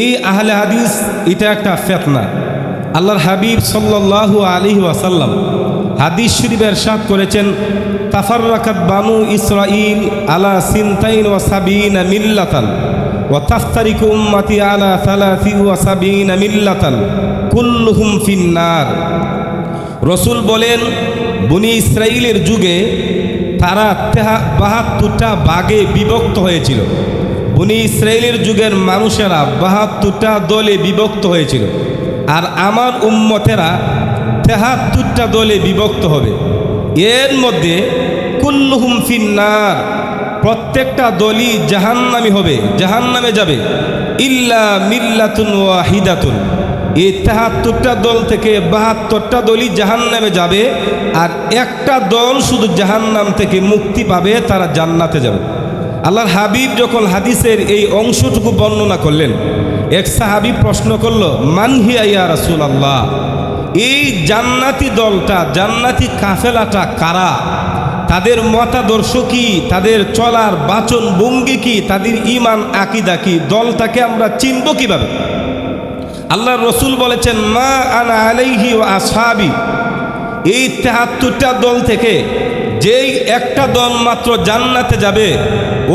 এই আহলে হাদিস, এটা একটা ফেতনা। আল্লাহর হাবিব সাল্লাল্লাহু আলী ওয়াসাল্লাম হাদিস শরীফের সাথ করেছেন, তাফাররাকাত বানু ইসরাইল আলা সিনতাইন ওয়া সাবিনা মিল্লাতান ওয়া তাফতারিকু উম্মতি আলা সালাসি ওয়া সাবিনা মিল্লাতান কুল্লুহুম ফিন্নার। রসুল বলেন, বনি ইসরাইলের যুগে তারা বাহাত্তরটা বাগে বিভক্ত হয়েছিল। বনি ইসরায়েলের যুগের মানুষেরা বাহাত্তরটা দলে বিভক্ত হয়েছিল। আর আমার উম্মতেরা তেহাত্তরটা দলে বিভক্ত হবে। এর মধ্যে কুল্লুহুম ফিন্নার প্রত্যেকটা দলই জাহান্নামি হবে, জাহান্নামে যাবে। ইল্লা মিল্লাতুন ওয়াহিদাতুন। এই তেহাত্তরটা দল থেকে বাহাত্তরটা দলই জাহান্নামে যাবে, আর একটা দল শুধু জাহান্নাম থেকে মুক্তি পাবে, তারা জান্নাতে যাবে। আল্লাহর হাবিব যখন হাদিসের এই অংশটুকু বর্ণনা করলেন, এক সাহাবি প্রশ্ন করল মানহিয়া ইয়া রাসুল আল্লাহ এই জান্নাতি দলটা, জান্নাতি কাফেলাটা কারা? তাদের মতাদর্শ কি? তাদের চলার বাচন ভঙ্গি কি? তাদের ইমান আকিদা কি? দলটাকে আমরা চিনব কীভাবে? আল্লাহ রসুল বলেছেন, মা আনা আলাইহি ও আসহাবি। এই তেহাত্তরটা দল থেকে যেই একটা দল মাত্র জান্নাতে যাবে,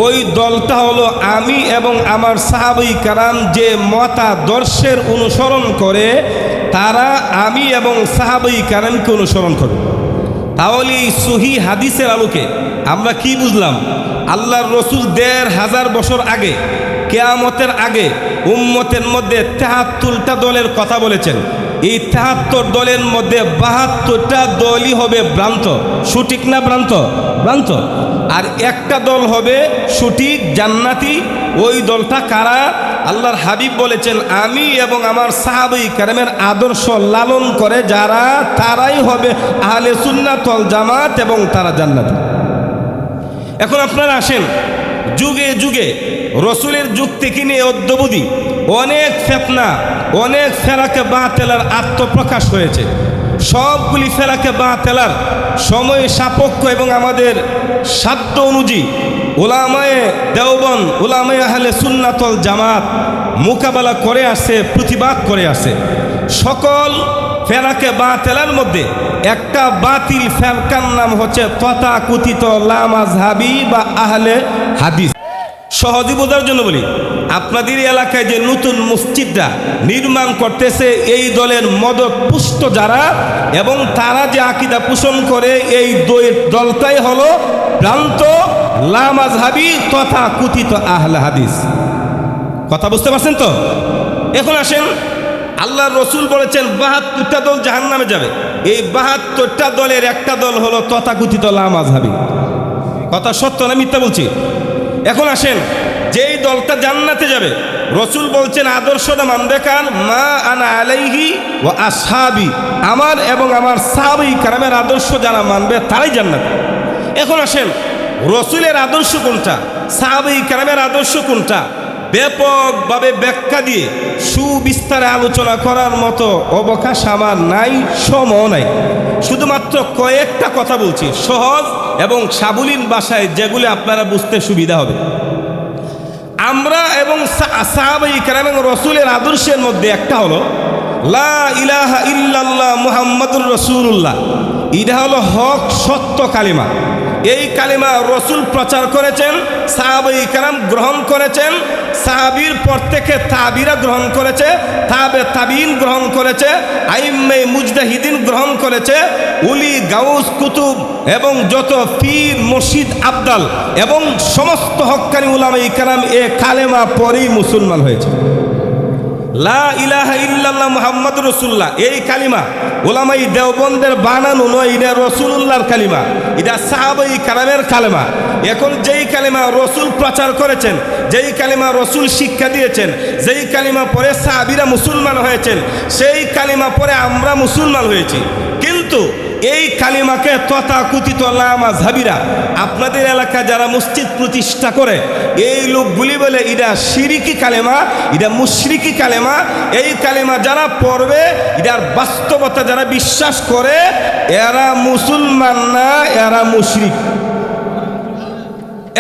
ওই দলটা হলো আমি এবং আমার সাহাবই কারাম যে মতাদর্শের অনুসরণ করে, তারা আমি এবং সাহাবই কারামকে অনুসরণ করবে তাহলে এই সহি হাদিসের আলোকে আমরা কি বুঝলাম? আল্লাহর রসুল দেড় হাজার বছর আগে, কেয়ামতের আগে উম্মতের মধ্যে তেহাত্তরটা দলের কথা বলেছেন। এই তেহাত্তর দলের মধ্যে বাহাত্তরটা দলই হবে ভ্রান্ত। সঠিক না ভ্রান্ত? ভ্রান্ত। আর একটা দল হবে সঠিক, জান্নাতি, ওই দলটা কারা? আল্লাহর হাবিব বলেছেন, আমি এবং আমার সাহাবি কারামের আদর্শ লালন করে যারা, তারাই হবে আহলে সুন্নাতল জামাত এবং তারা জান্নাতি। এখন আপনারা আসেন। যুগে যুগে রসুলের যুগ থেকে নিয়ে অদ্যবধি অনেক ফেতনা, অনেক ফেরাকে বা তেলার আত্মপ্রকাশ হয়েছে। সবগুলি ফেরাকে বা তেলার সময় সাপক্ষ এবং আমাদের সাধ্য অনুযায়ী ওলামায়ে দেওবন ওলামায়ে আহলে সুন্নাতল জামাত মোকাবেলা করে আসে, প্রতিবাদ করে আসে। সকল ফেরাকে বাতেলার মধ্যে। একটা বাতিল ফেরকার নাম হচ্ছে তথাকথিত লামাজহাবি বা আহলে হাদিস। সহজে বোঝার জন্য বলি, আপনাদের এলাকায় যে নতুন মসজিদটা নির্মাণ করতেছে, এই দলের মদত পুষ্ট যারা এবং তারা যে আকিদা পোষণ করে, এই দই- দলটাই হলো ভ্রান্ত লামাজহাবি তথা কথিত আহলে হাদিস। কথা বুঝতে পারছেন তো? এখন আসেন আল্লাহ রসুল বলেছেন, বাহাত্তরটা দল জাহান নামে যাবে। এই বাহাত্তরটা দলের একটা দল হলো তথাকথিত লামাজহাবি কথা সত্য না মিথ্যা বলছি? এখন আসেন, যেই দলটা জান্নাতে যাবে, রসুল বলছেন আদর্শটা মানবে কান মা আনা আলাইহি ও আসহাবি। আমার এবং আমার সাহাবি কারামের আদর্শ যারা মানবে, তারাই জান্নাত। এখন আসেন, রসুলের আদর্শ কোনটা? সাহাবি কারামের আদর্শ কোনটা? ব্যাপকভাবে ব্যাখ্যা দিয়ে সুবিস্তারে আলোচনা করার মতো অবকাশ আমার নাই সময় নাই। শুধুমাত্র কয়েকটা কথা বলছি, সহজ এবং সাবলীন ভাষায়, যেগুলো আপনারা বুঝতে সুবিধা হবে। আমরা এবং সাহাবাই কেরাম এবং রসুলের আদর্শের মধ্যে একটা হলো, লা ইলাহা ইল্লাল্লাহ মুহাম্মাদুর রসুল্লাহ এটা হলো হক সত্য কালিমা। এই কালিমা রসুল প্রচার করেছেন, সাহাবাই কালাম গ্রহণ করেছেন, সাহাবির পর থেকে তাবিরা গ্রহণ করেছে, তাবে তাবিন গ্রহণ করেছে, আইম্মে মুজদাহিদিন গ্রহণ করেছে, উলি, গাউস, কুতুব এবং যত পীর, মসজিদ, আবদাল এবং সমস্ত হক্কানি উলামা ইকারাম এ কালেমা পরেই মুসলমান হয়েছে। লা রসুল্লাহ এই কালিমা রসুল্লাহর কালিমা। এটা কালামের কালেমা। এখন যেই কালিমা রসুল প্রচার করেছেন, যেই কালিমা রসুল শিক্ষা দিয়েছেন কালিমা পরে মুসলমান হয়েছেন, সেই কালিমা পরে আমরা মুসলমান হয়েছি। কিন্তু এই কালিমাকে তথাকথিত লামাজহাবিরা আপনাদের এলাকায় যারা মসজিদ প্রতিষ্ঠা করে, এই লোকগুলি বলে এটা সিরিকি কালেমা এটা মুশরিকি কালেমা। এই কালেমা যারা পড়বে এটার বাস্তবতা যারা বিশ্বাস করে, এরা মুসলমান না, এরা মুশরিক।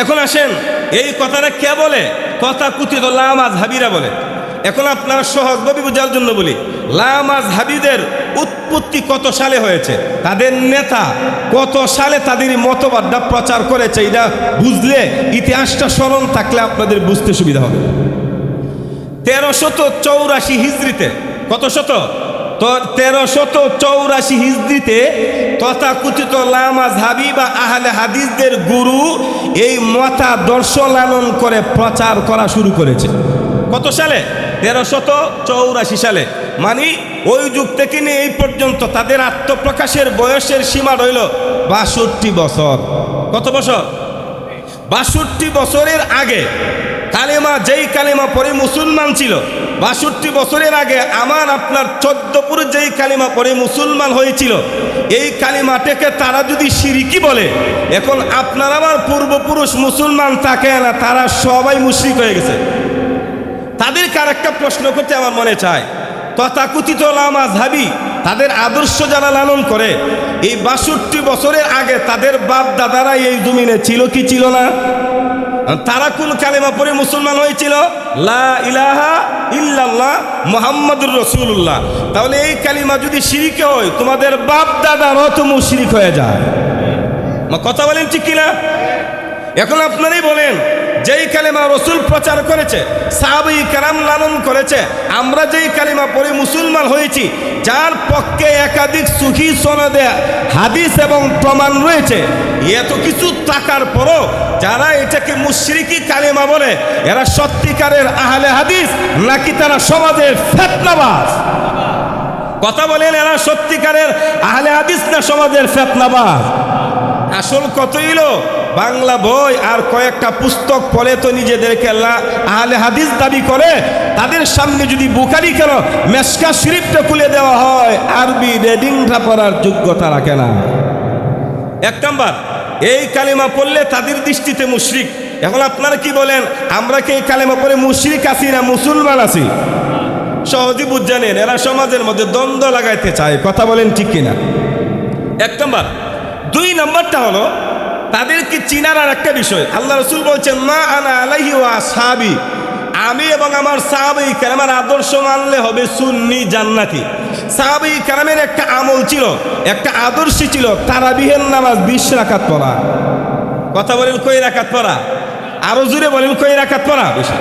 এখন আসেন, এই কথাটা কে বলে? তথাকথিত লামাজহাবিরা বলে। এখন আপনারা সহজভাবে বোঝার জন্য বলি লামাজ হাবিদের উৎপত্তি কত সালে হয়েছে? তাদের নেতা কত সালে তাদের মতবাদটা প্রচার করেছে? এটা বুঝলে ইতিহাসটা স্মরণ থাকলে আপনাদের বুঝতে সুবিধা হবে। তেরোশত চৌরাশি হিজড়িতে, কত শত? তো তেরোশত চৌরাশি হিজড়িতে তথাকথিত লামা হাবি বা আহলে হাদিসদের গুরু এই মতাদর্শ লালন করে প্রচার করা শুরু করেছে। কত সালে? তেরোশত চৌরাশি সালে। মানে ওই যুগ থেকে নিয়ে এই পর্যন্ত তাদের আত্মপ্রকাশের বয়সের সীমা রইল বাষট্টি বছর। কত বছর? বাষট্টি বছরের আগে কালেমা, যেই কালেমা পরে মুসলমান ছিল, বাষট্টি বছরের আগে আমার, আপনার চোদ্দপুর যেই কালিমা পরে মুসলমান হয়েছিল, এই কালিমাটাকে তারা যদি সিরিকি বলে, এখন আপনার আমার পূর্বপুরুষ মুসলমান থাকে না, তারা সবাই মুশরিক হয়ে গেছে। তাদেরকে আর একটা প্রশ্ন করতে আমার মনে চায়। তথাকথিত লামাজ হাবি তাদের আদর্শ যারা লালন করে, এই বাষট্টি বছরের আগে তাদের বাপ দাদারা এই জমিনে ছিল কি ছিল না? তারা কোন কালেমা পরে মুসলমান হয়েছিল? লা ইলাহা ইল্লাল্লাহ মোহাম্মদুর রসুল্লাহ তাহলে এই কালিমা যদি শিরিকে হয়, তোমাদের বাপ দাদারও তো মুশরিক হয়ে যায়। কথা বলেন ঠিক কিনা? এখন আপনারাই বলেন যেই কালিমা রসুল প্রচার করেছে, সাহাবি কারাম লালন করেছে, আমরা যেই কালিমা পড়ে মুসলমান হয়েছি, যার পক্ষে একাধিক সুখী সনদে হাদিস এবং প্রমাণ রয়েছে, এত কিছু টাকার পরও যারা এটাকে মুশরিকি কালিমা বলে, এরা সত্যিকারের আহলে হাদিস, নাকি তারা সমাজের ফেতনাবাজ? কথা বলেন, এরা সত্যিকারের আহলে হাদিস না সমাজের ফেতনাবাজ? আসল কত হইল বাংলা বই আর কয়েকটা পুস্তক পড়ে তো নিজেদেরকে আহলে হাদিস দাবি করে, তাদের সামনে যদি বুকারি কেন মেসকা শরীফটা খুলে দেওয়া হয়, আরবি রেডিংটা পড়ার যোগ্যতা রাখে না। এক নাম্বার, এই কালিমা পড়লে তাদের দৃষ্টিতে মুশরিক। এখন আপনারা কি বলেন, আমরা কি এই কালিমা পড়ে মুশরিক আছি না মুসলমান আছি? সহজে বুঝজানেন, এরা সমাজের মধ্যে দ্বন্দ্ব লাগাইতে চায়, কথা বলেন ঠিক কিনা? এক নম্বর, দুই নম্বরটা হলো তাদেরকে চিনার আর একটা বিষয়। আল্লাহ রসুল বলছেন, মা আনা আলাইহি ওয়া সাহাবি আমি এবং আমার সাহাবি কারামের আদর্শ মানলে হবে সুন্নি জান্নাতি। সাহাবি কারামের একটা আমল ছিল, একটা আদর্শ ছিল তারাবিহের নামাজ বিশ রাকাত পড়া। কথা বলেন কই রাকাত পড়া? আরও জুড়ে বলেন কই রাকাত পড়া? বেশি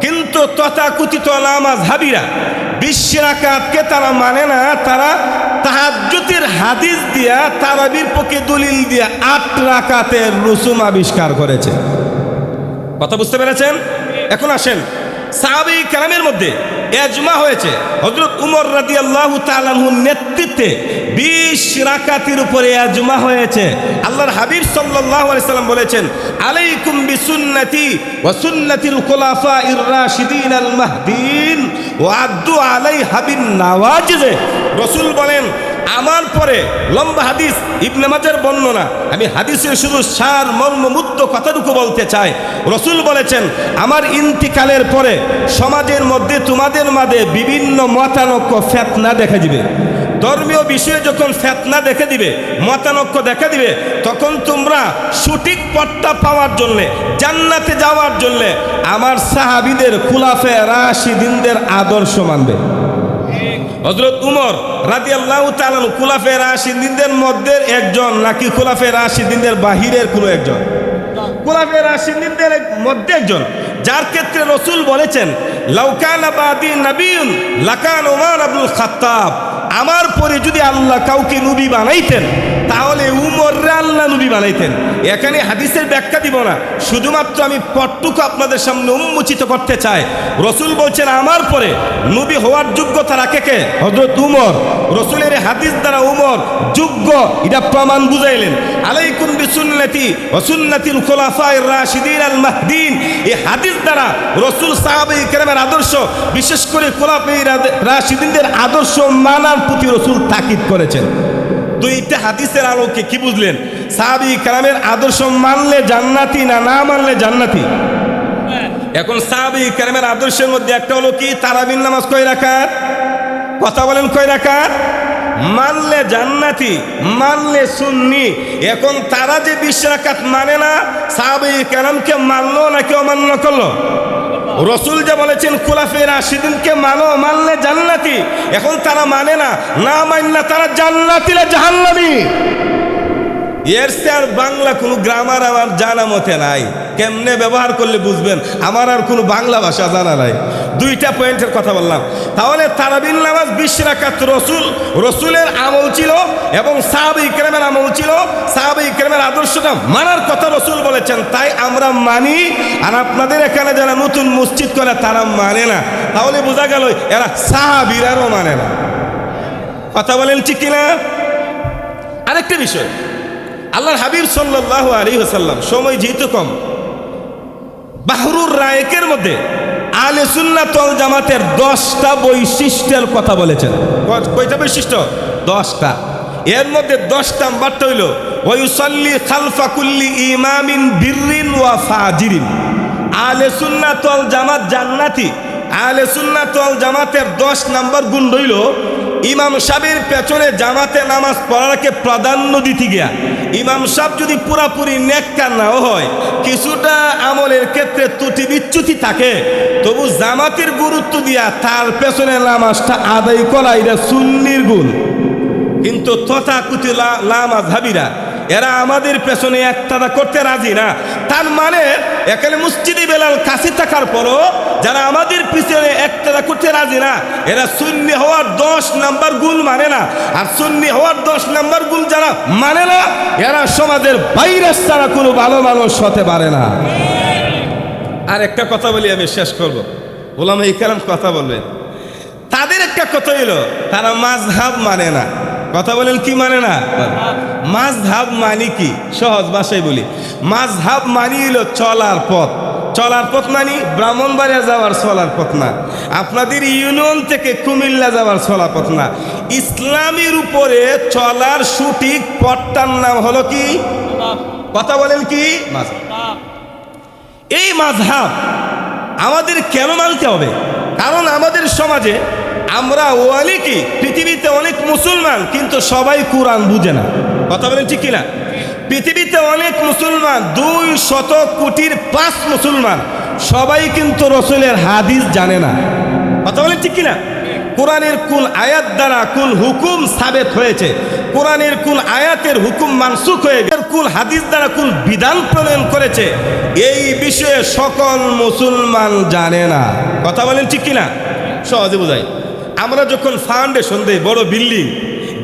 কিন্তু তথাকথিত নামাজ হাবিরা বিশ্ব রাকাতকে তারা মানে না, তারা তাহাজ্জুতের হাদিস দিয়া, তারাবির পক্ষে দলিল দিয়া আট রাকাতের রসুম আবিষ্কার করেছে। কথা বুঝতে পেরেছেন? এখন আসেন, সাহাবি কালামের মধ্যে এজমা হয়েছে। হজরত উমর রাদি আল্লাহ তালাহুর নেতৃত্বে বিশ রাকাতির উপরে এজমা হয়েছে। আল্লাহর হাবিব আলাইহি সাল্লাম বলেছেন, আলাইকুম বিসুন্নতি ওয়া সুন্নাতিল খুলাফা ইর রাশিদিন আল মাহদিন ওয়া আলাই হাবিন নাওয়াজ রে। রসুল বলেন, আমার পরে লম্বা হাদিস ইবনেমাজের বর্ণনা। আমি হাদিসের শুধু সার মর্মমুক্ত কথাটুকু বলতে চাই। রসুল বলেছেন, আমার ইন্তিকালের পরে সমাজের মধ্যে তোমাদের মাঝে বিভিন্ন মতানক্য, ফেতনা দেখা দিবে। ধর্মীয় বিষয়ে যখন ফেতনা দেখে দিবে, মতানক্য দেখা দিবে, তখন তোমরা সঠিক পথটা পাওয়ার জন্যে, জান্নাতে যাওয়ার জন্যে আমার সাহাবিদের খুলাফে রাশিদিনদের আদর্শ মানবে। হজরত উমর রাজি আল্লাহ তালান কুলাফে রাশিদিনদের মধ্যে একজন নাকি খুলাফে রাশিদিনদের বাহিরের কোনো একজন? কুলাফে রাশিদিনদের মধ্যে একজন। যার ক্ষেত্রে রসুল বলেছেন লাউকান আবাদি নবীন লাকান ওমর আব্দুল খাত্তাব। আমার পরে যদি আল্লাহ কাউকে নবী বানাইতেন তাহলে উমররে আল্লাহ নবী বানাইতেন। এখানে হাদিসের ব্যাখ্যা দিব না। শুধুমাত্র আমি পটটুকু আপনাদের সামনে উন্মোচিত করতে চাই। রসুল বলছেন, আমার পরে নবী হওয়ার যোগ্যতা রাখে কে? হজরত উমর। রসুলের হাদিস দ্বারা উমর যোগ্য, এটা প্রমাণ বুঝাইলেন। আলাইকুম বিসুন্নতি ওসুন্নতিল খোলাফায়ে রাশিদিন আল মাহদিন। এই হাদিস দ্বারা রসুল সাহাবে কেরামের আদর্শ, বিশেষ করে খোলাফায়ে রাশিদিনদের আদর্শ মানার প্রতি রসুল তাকিদ করেছেন। দুইটা হাদিসের আলোকে কি বুঝলেন? সাহাবি কালামের আদর্শ মানলে জান্নাতি না না মানলে জান্নাতি? এখন সাহাবি কালামের আদর্শের মধ্যে একটা হলো কি? তারাবিন নামাজ কয় রাখার কথা বলেন কয় রাখার মানলে জান্নাতি, মানলে সুন্নি। এখন তারা যে বিশ মানে না, সাহাবি কালামকে মানলো নাকি অমান্য করল? রসুল যে বলেছেন খোলাফেরা সেদিনকে মানো, মানলে জান্নাতি। এখন তারা মানে না না মানলে তারা জান্নাতিলে জাহান্নামী। এর আর বাংলা কোনো গ্রামার আমার জানা মতে নাই। কেমনে ব্যবহার করলে বুঝবেন? আমার আর কোনো বাংলা ভাষা জানা নাই। দুইটা পয়েন্টের কথা বললাম। তাহলে তারাবিন নামাজ বিশ রসুল, রসুলের আমল ছিল এবং সাহাব ইকরামের আমল ছিল। সাহাব ইকরামের আদর্শটা মানার কথা রসুল বলেছেন, তাই আমরা মানি। আর আপনাদের এখানে যারা নতুন মসজিদ করে, তারা মানে না। তাহলে বোঝা গেল এরা সাহাবিরারও মানে না। কথা বলেন ঠিক কিনা? আরেকটা বিষয়। আল্লাহর হাবিব সাল্লাহ আলী হাসাল্লাম সময় যেহেতু কম বাহরুর রায়কের মধ্যে আলে সুন্নাতল জামাতের দশটা বৈশিষ্ট্যের কথা বলেছেন। কয়টা বৈশিষ্ট্য? দশটা। এর মধ্যে দশটা নাম্বারটা হইল ওয়ুসল্লি খালফা কুল্লি ইমামিন বিরিন ওয়া ফাজিরিন। আলে সুন্নাতল জামাত জান্নাতি। আলে সুন্নাতল জামাতের দশ নাম্বার গুণ রইল ইমাম সাহেবের পেছনে জামাতে নামাজ পড়াকে প্রাধান্য দিতে গিয়া, ইমাম সাহেব যদি পুরাপুরি নেককার নাও হয়, কিছুটা আমলের ক্ষেত্রে ত্রুটি বিচ্যুতি থাকে, তবু জামাতের গুরুত্ব দিয়া তার পেছনে নামাজটা আদায় করা এটা সুন্নির গুণ। কিন্তু তথাকুতি লামাজ হাবিরা এরা আমাদের পেছনে একটাদা করতে রাজি না। তার মানে এখানে মুসজিদি বেলাল কাছে থাকার পরও যারা আমাদের পিছনে একটাদা করতে রাজি না, এরা শূন্য হওয়ার দশ নাম্বার গুণ মানে না। আর শূন্য হওয়ার দশ নাম্বার গুণ যারা মানে না, এরা সমাজের বাইরে ছাড়া কোনো ভালো মানুষ হতে পারে না। আর একটা কথা বলি, আমি শেষ করব। বললাম এই কারণ কথা বলবেন। তাদের একটা কথা হইল, তারা মাঝহাব মানে না। কথা বলেন কি মানে না? মাঝহাব মানি কি? সহজ ভাষায় বলি। মাঝহাব মানি হইল চলার পথ। চলার পথ মানি ব্রাহ্মণবাড়িয়া যাওয়ার চলার পথ না। আপনাদের ইউনিয়ন থেকে কুমিল্লা যাওয়ার চলার পথ না। ইসলামের উপরে চলার সঠিক পথটার নাম হলো কি? কথা বলেন কি? এই মাঝহাব আমাদের কেন মানতে হবে? কারণ আমাদের সমাজে আমরা অনেকই পৃথিবীতে অনেক মুসলমান, কিন্তু সবাই কোরআন বুঝে না। কথা বলেন ঠিক কিনা? পৃথিবীতে অনেক মুসলমান, দুই শত কোটির পাঁচ মুসলমান, সবাই কিন্তু রসুলের হাদিস জানে না। কথা বলেন ঠিক কিনা? কোরআনের কোন আয়াত দ্বারা কোন হুকুম সাবেত হয়েছে? কোরআনের কোন আয়াতের হুকুম মানসুখ হয়ে গেছে? কোন হাদিস দ্বারা কোন বিধান প্রণয়ন করেছে? এই বিষয়ে সকল মুসলমান জানে না। কথা বলেন ঠিক কিনা? সহজে বোঝাই। আমরা যখন ফাউন্ডেশন দেই, বড় বিল্ডিং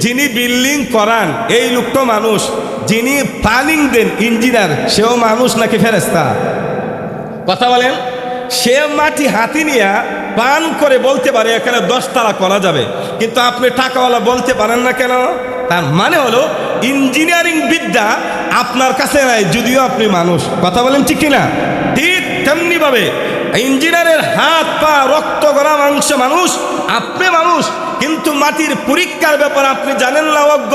যিনি বিল্ডিং করান, এই লোকটা মানুষ, যিনি প্ল্যানিং দেন ইঞ্জিনিয়ার সেও মানুষ নাকি ফেরেস্তা কথা বলেন? সে মাটি হাতি নিয়ে পান করে বলতে পারে, এখানে দশতলা করা যাবে। কিন্তু আপনি টাকাওয়ালা বলতে পারেন না কেন? তার মানে হলো ইঞ্জিনিয়ারিং বিদ্যা আপনার কাছে নাই, যদিও আপনি মানুষ। কথা বলেন ঠিক কিনা? ঠিক তেমনিভাবে ইঞ্জিনিয়ারের হাত পা রক্ত গড়া মাংস মানুষ আপনি মানুষ। কিন্তু মাটির পরীক্ষার ব্যাপার আপনি জানেন না, অজ্ঞ।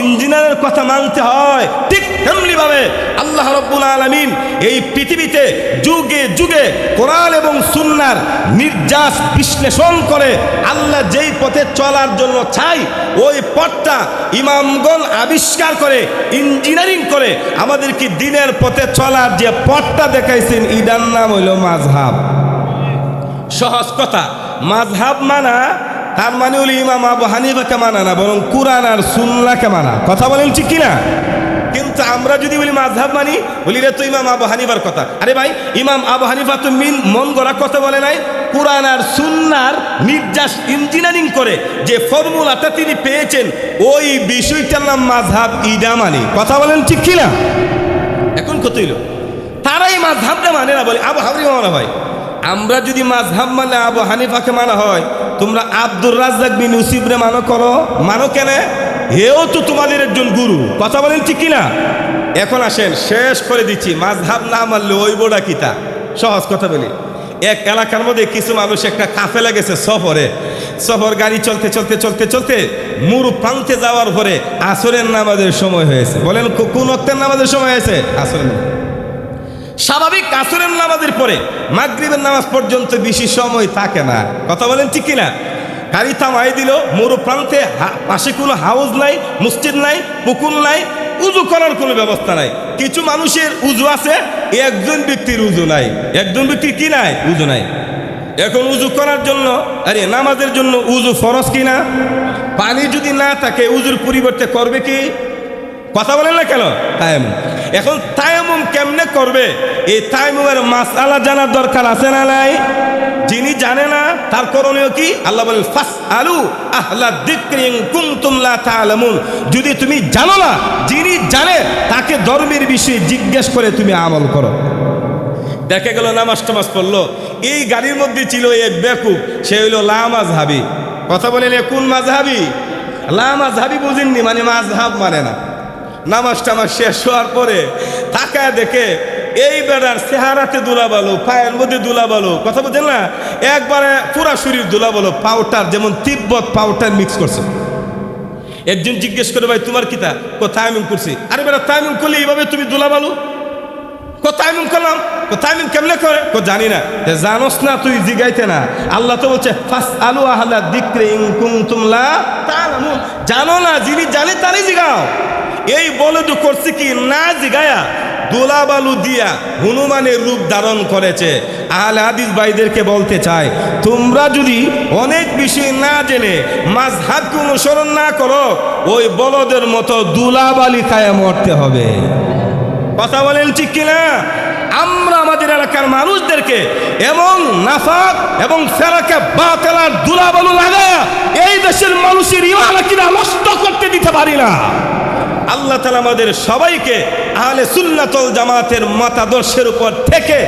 ইঞ্জিনিয়ারের কথা মানতে হয়। ঠিক তেমনি ভাবে আল্লাহ রব্বুল আলমিন এই পৃথিবীতে যুগে যুগে কোরআন এবং সুন্নার নির্যাস বিশ্লেষণ করে আল্লাহ যেই পথে চলার জন্য চাই, ওই পথটা ইমামগণ আবিষ্কার করে, ইঞ্জিনিয়ারিং করে আমাদেরকে দিনের পথে চলার যে পথটা দেখাইছেন ইডার নাম হইল মাঝহাব সহজ কথা মাঝহাব মানা তার মানে হলো ইমাম আবু হানিফাকে মানা না, বরং কুরআন আর সুন্নাকে মানা। কথা বলেন ঠিক কিনা? কিন্তু আমরা যদি বলি মাঝহাব মানি, বলি রে তো ইমাম আবু হানিফার কথা। আরে ভাই, ইমাম আবু হানিফা তো মিন মন গড়া কথা বলে নাই, কোরআন আর সুন্নার নির্যাস ইঞ্জিনিয়ারিং করে যে ফর্মুলাটা তিনি পেয়েছেন, ওই বিষয়টার নাম মাঝহাব ইডা মানি। কথা বলেন ঠিক কিনা? এখন কত হইল? তারাই মাঝহাবটা মানে না বলে, আবু হানিফা মানা ভাই। আমরা যদি মাঝহাব মানে আবু হানিফাকে মানা হয় তোমরা আব্দুর রাজ্জাক বিন ইউসিফরে মানো করো মানো কেন? হেও তো তোমাদের একজন গুরু। কথা বলেন ঠিক কিনা? এখন আসেন, শেষ করে দিচ্ছি। মাঝহাব না মানলে ওই বোড়া কিতা? সহজ কথা বলি। এক এলাকার মধ্যে কিছু মানুষ একটা কাফেলা গেছে সফরে। সফর গাড়ি চলতে চলতে চলতে চলতে মুরু প্রান্তে যাওয়ার পরে আসরের নামাজের সময় হয়েছে। বলেন কোন অক্তের নামাজের সময় হয়েছে? আসরের। স্বাভাবিক আসরের নামাজের পরে মাগরিবের নামাজ পর্যন্ত বেশি সময় থাকে না। কথা বলেন ঠিক কিনা? গাড়ি থামাই দিল, মরু প্রান্তে পাশে কোনো হাউস নাই, মসজিদ নাই, পুকুর নাই, উজু করার কোনো ব্যবস্থা নাই। কিছু মানুষের উজু আছে, একজন ব্যক্তির উজু নাই। একজন ব্যক্তির কি নাই? উজু নাই। এখন উজু করার জন্য, আরে নামাজের জন্য উজু ফরজ কি না পানি যদি না থাকে, উজুর পরিবর্তে করবে কি? কথা বলেন না কেন? তায়ামুম এখন তায়ামুম কেমনে করবে? এই তায়ামুমের মাসালা জানার দরকার আছে না নাই? যিনি জানে না, তার করণীয় কি? আল্লাহ বলেন ফাস আলু আহলা দিক্রিং কুমতুম লা তাআলামুন। যদি তুমি জানো না, যিনি জানে, তাকে ধর্মের বিষয়ে জিজ্ঞেস করে তুমি আমল করো। দেখে গেল নামাজ টামাজ পড়ল। এই গাড়ির মধ্যে ছিল এক বেকুব, সে হইল লামাজ হাবি কথা বলেন কোন মাঝহাবি লামাজ হাবি বুঝেননি মানে মাঝহাব মানে না। নামাজ টামাজ শেষ হওয়ার পরে তাকায় দেখে এই বেড়ার চেহারাতে দুলা বালো, পায়ের মধ্যে দুলা বালো। কথা বলছেন না? একবারে পুরা শরীর দুলা বালো পাউডার যেমন তিব্বত পাউডার মিক্স করছে। একজন জিজ্ঞেস করে, ভাই, তোমার কিতা কোথায় আমি করছি। আরে বেড়া তাইমিম করলে এইভাবে তুমি দুলা বালো? কোথায় আমি করলাম। কোথায় আমি কেমনে করে? কো জানি না। জানোস না তুই জিগাইতে না। আল্লাহ তো বলছে ফাস আলু আহলা দিক্রে ইন কুনতুম লা তাআলামুন জানো না, যিনি জানে তারই জিগাও। এই বলে তো করছে কি? না জিগায়া দোলাবালু দিয়া হনুমানের রূপ ধারণ করেছে। আহলে হাদিস ভাইদেরকে বলতে চায় তোমরা যদি অনেক বিষয় না জেনে মাঝহাবকে অনুসরণ না করো, ওই বলদের মতো দুলাবালি খায় মরতে হবে। কথা বলেন ঠিক কিনা? আমরা আমাদের এলাকার মানুষদেরকে এবং নাফাক এবং ফেরাকে বাতেলার দুলাবালু লাগায় এই দেশের মানুষের ইমান কিনা নষ্ট করতে দিতে পারি না? আল্লাহ তালা আমাদের সবাইকে আহলে সুন্নাতল জামাতের মতাদর্শের উপর থেকে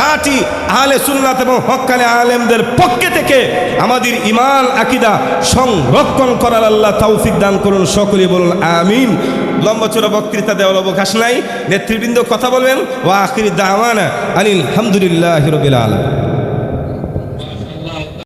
কাটি আহলে সুন্নাত এবং হকালে আলেমদের পক্ষে থেকে আমাদের ইমান আকিদা সংরক্ষণ করার আল্লাহ তৌফিক দান করুন। সকলে বলুন আমিন। লম্বা চূড়া বক্তৃতা দেওয়ার অবকাশ নাই। নেতৃবৃন্দ কথা বলবেন। ও আখির দাওয়ানা আনিল হামদুলিল্লাহ রবিল আলম